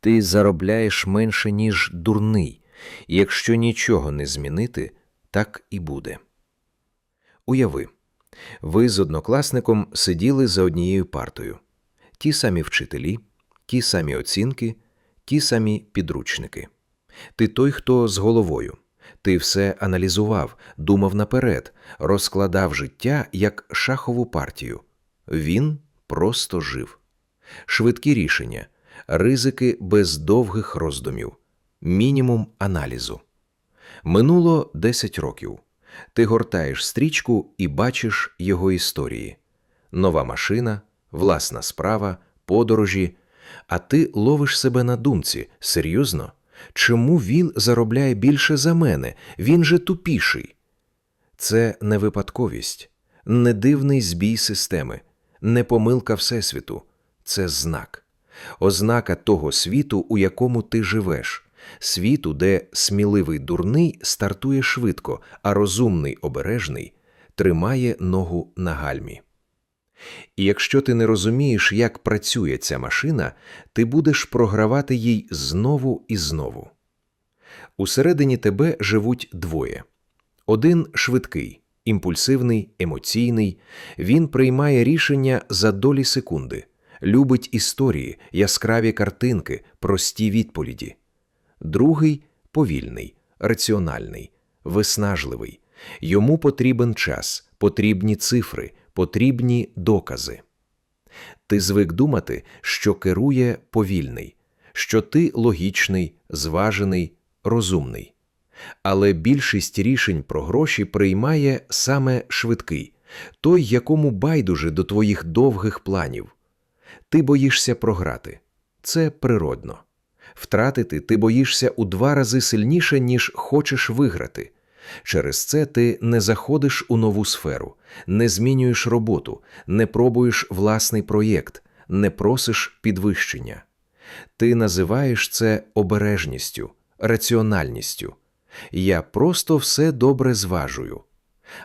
ти заробляєш менше, ніж дурний, і якщо нічого не змінити, так і буде. Уяви, ви з однокласником сиділи за однією партою. Ті самі вчителі, ті самі оцінки, ті самі підручники. Ти той, хто з головою. Ти все аналізував, думав наперед, розкладав життя як шахову партію. Він просто жив. Швидкі рішення, ризики без довгих роздумів, мінімум аналізу. Минуло 10 років. Ти гортаєш стрічку і бачиш його історії. Нова машина, власна справа, подорожі. А ти ловиш себе на думці. Серйозно? Чому він заробляє більше за мене? Він же тупіший. Це не випадковість, не дивний збій системи, не помилка Всесвіту. Це знак, ознака того світу, у якому ти живеш, світу, де сміливий дурний стартує швидко, а розумний обережний тримає ногу на гальмі. І якщо ти не розумієш, як працює ця машина, ти будеш програвати їй знову і знову. Усередині тебе живуть двоє. Один швидкий, імпульсивний, емоційний, він приймає рішення за долі секунди, любить історії, яскраві картинки, прості відповіді. Другий повільний, раціональний, виснажливий. Йому потрібен час, потрібні цифри, потрібні докази. Ти звик думати, що керує повільний, що ти логічний, зважений, розумний. Але більшість рішень про гроші приймає саме швидкий, той, якому байдуже до твоїх довгих планів. Ти боїшся програти. Це природно. Втратити ти боїшся у два рази сильніше, ніж хочеш виграти. Через це ти не заходиш у нову сферу, не змінюєш роботу, не пробуєш власний проєкт, не просиш підвищення. Ти називаєш це обережністю, раціональністю. Я просто все добре зважую.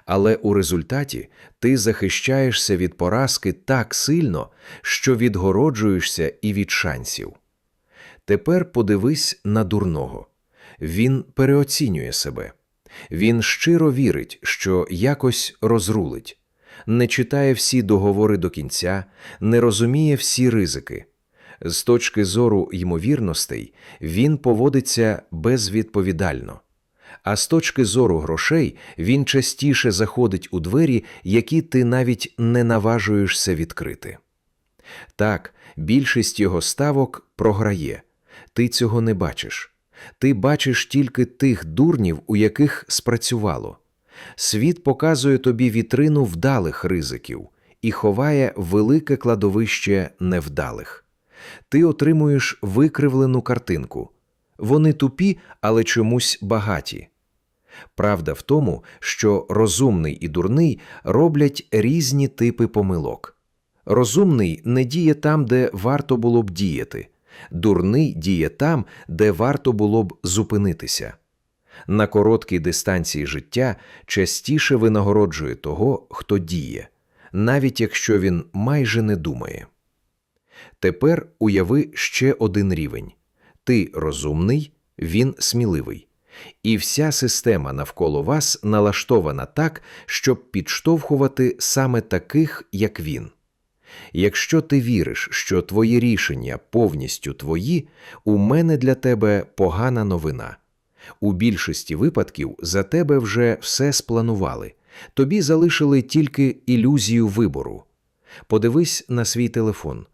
Але у результаті ти захищаєшся від поразки так сильно, що відгороджуєшся і від шансів. Тепер подивись на дурного. Він переоцінює себе. Він щиро вірить, що якось розрулить, не читає всі договори до кінця, не розуміє всі ризики. З точки зору ймовірностей, він поводиться безвідповідально. А з точки зору грошей він частіше заходить у двері, які ти навіть не наважуєшся відкрити. Так, більшість його ставок програє, ти цього не бачиш. Ти бачиш тільки тих дурнів, у яких спрацювало. Світ показує тобі вітрину вдалих ризиків і ховає велике кладовище невдалих. Ти отримуєш викривлену картинку. Вони тупі, але чомусь багаті. Правда в тому, що розумний і дурний роблять різні типи помилок. Розумний не діє там, де варто було б діяти. Дурний діє там, де варто було б зупинитися. На короткій дистанції життя частіше винагороджує того, хто діє, навіть якщо він майже не думає. Тепер уяви ще один рівень ти розумний, він сміливий, і вся система навколо вас налаштована так, щоб підштовхувати саме таких, як він. Якщо ти віриш, що твої рішення повністю твої, у мене для тебе погана новина. У більшості випадків за тебе вже все спланували, тобі залишили тільки ілюзію вибору. Подивись на свій телефон.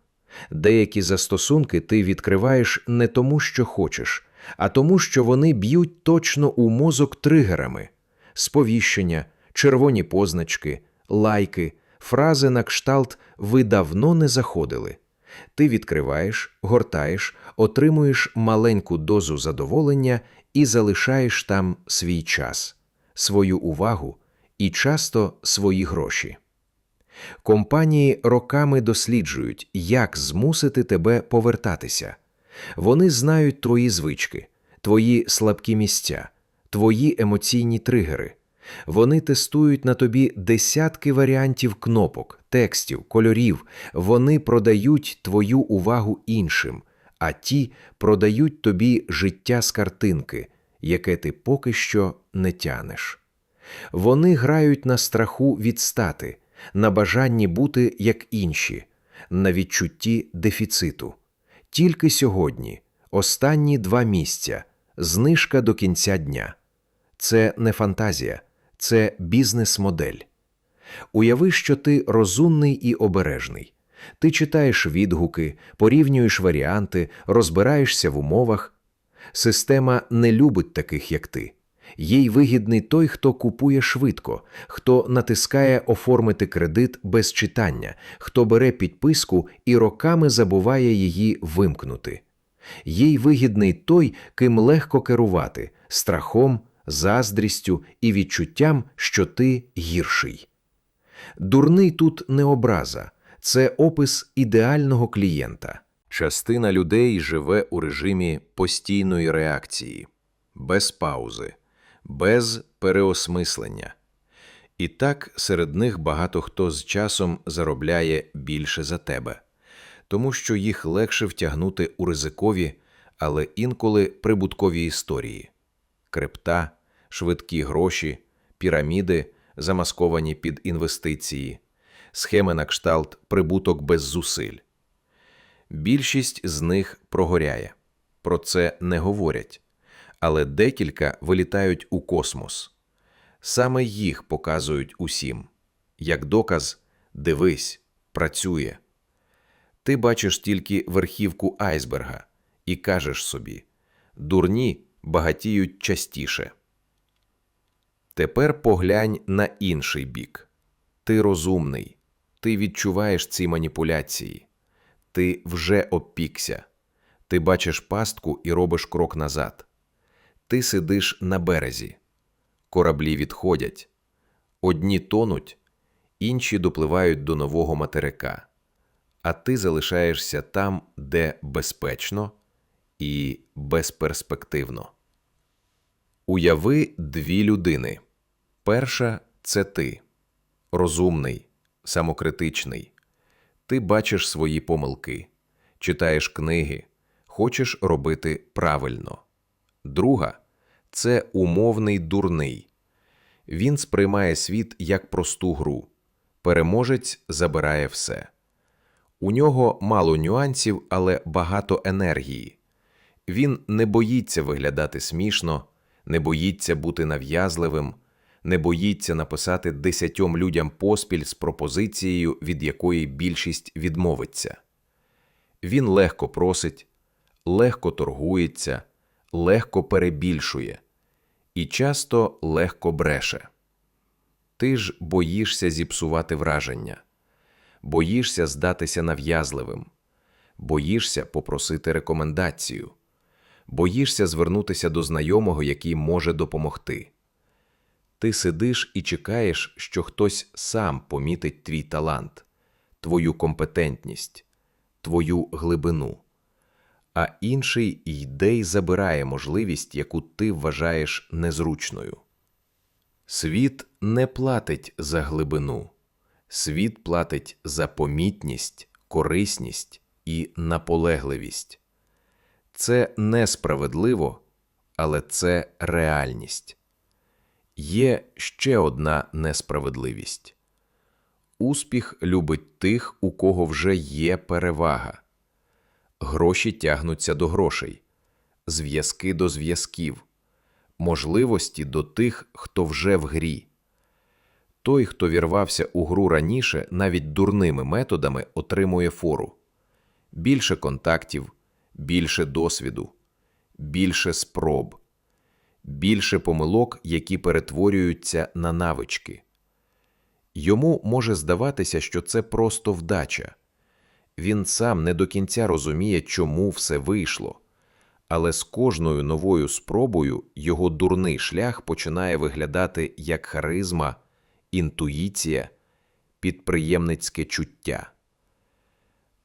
Деякі застосунки ти відкриваєш не тому, що хочеш, а тому, що вони б'ють точно у мозок тригерами сповіщення, червоні позначки, лайки фрази на кшталт ви давно не заходили. Ти відкриваєш, гортаєш, отримуєш маленьку дозу задоволення і залишаєш там свій час, свою увагу і часто свої гроші. Компанії роками досліджують, як змусити тебе повертатися. Вони знають твої звички, твої слабкі місця, твої емоційні тригери. Вони тестують на тобі десятки варіантів кнопок, текстів, кольорів. Вони продають твою увагу іншим, а ті продають тобі життя з картинки, яке ти поки що не тянеш. Вони грають на страху відстати, на бажанні бути як інші, на відчутті дефіциту. Тільки сьогодні, останні два місця, знижка до кінця дня. Це не фантазія, це бізнес-модель. Уяви, що ти розумний і обережний. Ти читаєш відгуки, порівнюєш варіанти, розбираєшся в умовах. Система не любить таких, як ти. Їй вигідний той, хто купує швидко, хто натискає оформити кредит без читання, хто бере підписку і роками забуває її вимкнути. Їй вигідний той, ким легко керувати страхом, заздрістю і відчуттям, що ти гірший. Дурний тут не образа, це опис ідеального клієнта. Частина людей живе у режимі постійної реакції, без паузи, без переосмислення. І так серед них багато хто з часом заробляє більше за тебе, тому що їх легше втягнути у ризикові, але інколи прибуткові історії крипта, швидкі гроші, піраміди, замасковані під інвестиції, схеми на кшталт прибуток без зусиль. Більшість з них прогоряє. Про це не говорять, але декілька вилітають у космос. Саме їх показують усім. Як доказ, дивись, працює. Ти бачиш тільки верхівку айсберга і кажеш собі: дурні багатіють частіше. Тепер поглянь на інший бік. Ти розумний, ти відчуваєш ці маніпуляції, ти вже опікся, ти бачиш пастку і робиш крок назад. Ти сидиш на березі, кораблі відходять, одні тонуть, інші допливають до нового материка, а ти залишаєшся там, де безпечно і безперспективно. Уяви дві людини. Перша це ти, розумний, самокритичний. Ти бачиш свої помилки, читаєш книги, хочеш робити правильно. Друга це умовний дурний. Він сприймає світ як просту гру. Переможець забирає все. У нього мало нюансів, але багато енергії. Він не боїться виглядати смішно, не боїться бути нав'язливим, не боїться написати десятьом людям поспіль з пропозицією, від якої більшість відмовиться. Він легко просить, легко торгується, легко перебільшує і часто легко бреше. Ти ж боїшся зіпсувати враження, боїшся здатися нав'язливим, боїшся попросити рекомендацію, боїшся звернутися до знайомого, який може допомогти. Ти сидиш і чекаєш, що хтось сам помітить твій талант, твою компетентність, твою глибину, а інший йде й забирає можливість, яку ти вважаєш незручною. Світ не платить за глибину, світ платить за помітність, корисність і наполегливість. Це несправедливо, але це реальність. Є ще одна несправедливість успіх любить тих, у кого вже є перевага. Гроші тягнуться до грошей, зв'язки до зв'язків, можливості до тих, хто вже в грі. Той, хто вірвався у гру раніше, навіть дурними методами отримує фору більше контактів, більше досвіду, більше спроб більше помилок, які перетворюються на навички. Йому може здаватися, що це просто вдача. Він сам не до кінця розуміє, чому все вийшло, але з кожною новою спробою його дурний шлях починає виглядати як харизма, інтуїція, підприємницьке чуття.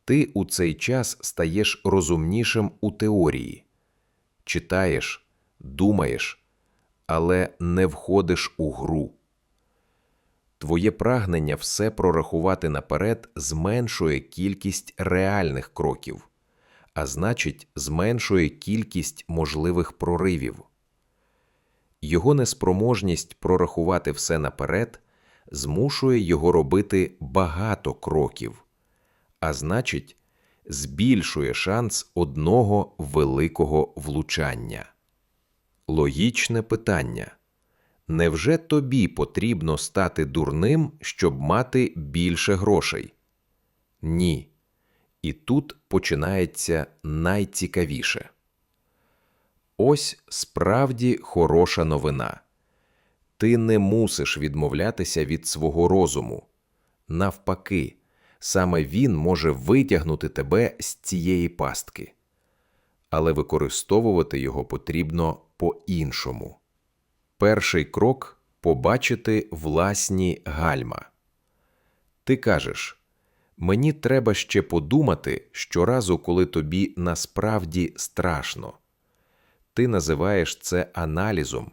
Ти у цей час стаєш розумнішим у теорії, читаєш, думаєш, але не входиш у гру. Твоє прагнення все прорахувати наперед зменшує кількість реальних кроків, а значить, зменшує кількість можливих проривів. Його неспроможність прорахувати все наперед змушує його робити багато кроків, а значить, збільшує шанс одного великого влучання. Логічне питання. Невже тобі потрібно стати дурним, щоб мати більше грошей? Ні. І тут починається найцікавіше. Ось справді хороша новина. Ти не мусиш відмовлятися від свого розуму. Навпаки, саме він може витягнути тебе з цієї пастки. Але використовувати його потрібно по-іншому. Перший крок побачити власні гальма. Ти кажеш мені треба ще подумати щоразу, коли тобі насправді страшно. Ти називаєш це аналізом,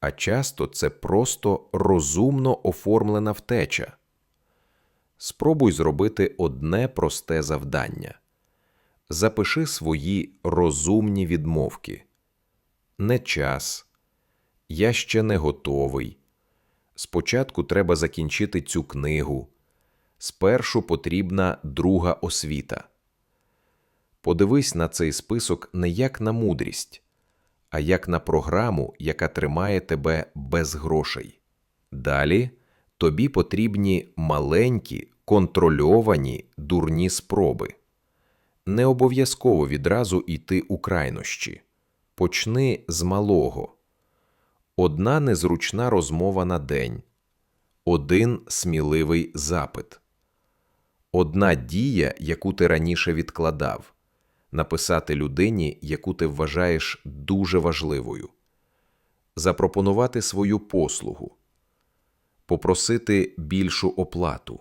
а часто це просто розумно оформлена втеча. Спробуй зробити одне просте завдання. Запиши свої розумні відмовки. Не час. Я ще не готовий. Спочатку треба закінчити цю книгу. Спершу потрібна друга освіта. Подивись на цей список не як на мудрість, а як на програму, яка тримає тебе без грошей. Далі тобі потрібні маленькі, контрольовані дурні спроби. Не обов'язково відразу йти у крайнощі. Почни з малого. Одна незручна розмова на день, один сміливий запит, одна дія, яку ти раніше відкладав, написати людині, яку ти вважаєш дуже важливою, запропонувати свою послугу, попросити більшу оплату,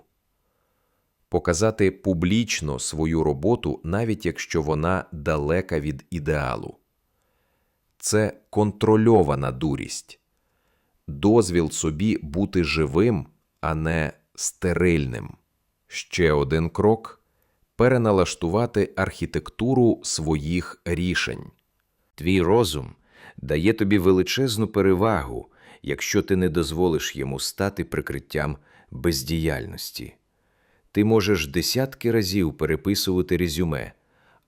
показати публічно свою роботу, навіть якщо вона далека від ідеалу це контрольована дурість, дозвіл собі бути живим, а не стерильним. Ще один крок переналаштувати архітектуру своїх рішень. Твій розум дає тобі величезну перевагу, якщо ти не дозволиш йому стати прикриттям бездіяльності. Ти можеш десятки разів переписувати резюме,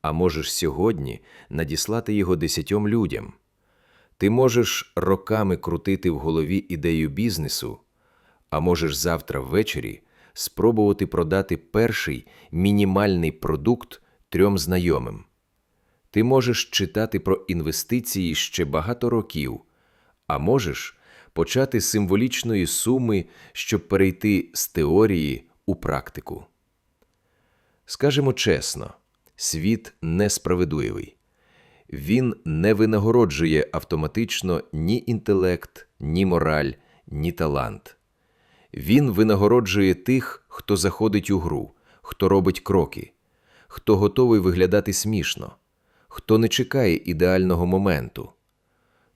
а можеш сьогодні надіслати його десятьом людям. Ти можеш роками крутити в голові ідею бізнесу, а можеш завтра ввечері спробувати продати перший мінімальний продукт трьом знайомим. Ти можеш читати про інвестиції ще багато років, а можеш почати з символічної суми, щоб перейти з теорії у практику. Скажемо чесно, світ несправедливий він не винагороджує автоматично ні інтелект, ні мораль, ні талант. Він винагороджує тих, хто заходить у гру, хто робить кроки, хто готовий виглядати смішно, хто не чекає ідеального моменту.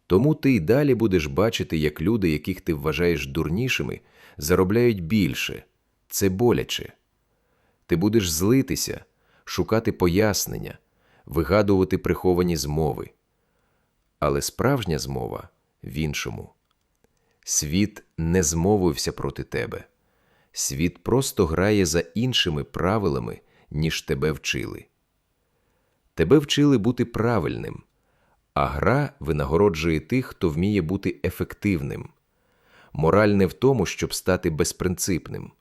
Тому ти й далі будеш бачити, як люди, яких ти вважаєш дурнішими, заробляють більше, це боляче. Ти будеш злитися, шукати пояснення вигадувати приховані змови. Але справжня змова в іншому. Світ не змовився проти тебе. Світ просто грає за іншими правилами, ніж тебе вчили. Тебе вчили бути правильним, а гра винагороджує тих, хто вміє бути ефективним. Мораль не в тому, щоб стати безпринципним,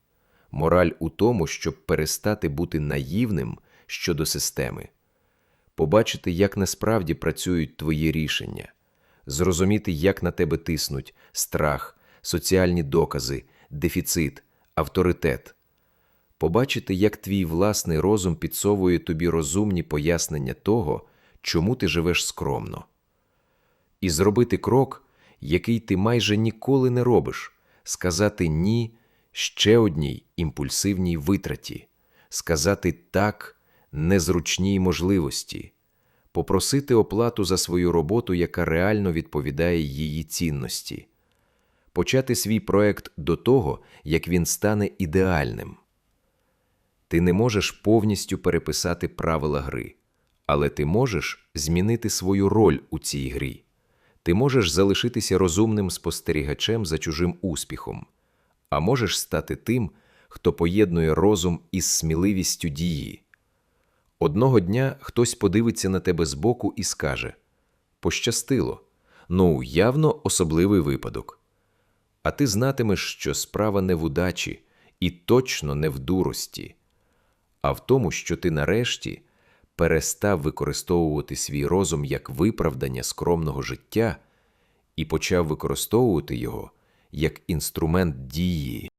мораль у тому, щоб перестати бути наївним щодо системи побачити, як насправді працюють твої рішення, зрозуміти, як на тебе тиснуть страх, соціальні докази, дефіцит, авторитет, побачити, як твій власний розум підсовує тобі розумні пояснення того, чому ти живеш скромно, і зробити крок, який ти майже ніколи не робиш, сказати ні ще одній імпульсивній витраті, сказати так незручній можливості, попросити оплату за свою роботу, яка реально відповідає її цінності, почати свій проект до того, як він стане ідеальним. Ти не можеш повністю переписати правила гри, Але ти можеш змінити свою роль у цій грі. Ти можеш залишитися розумним спостерігачем за чужим успіхом, а можеш стати тим, хто поєднує розум із сміливістю дії. Одного дня хтось подивиться на тебе збоку і скаже Пощастило, ну, явно особливий випадок. А ти знатимеш, що справа не в удачі і точно не в дурості, а в тому, що ти нарешті перестав використовувати свій розум як виправдання скромного життя і почав використовувати його як інструмент дії.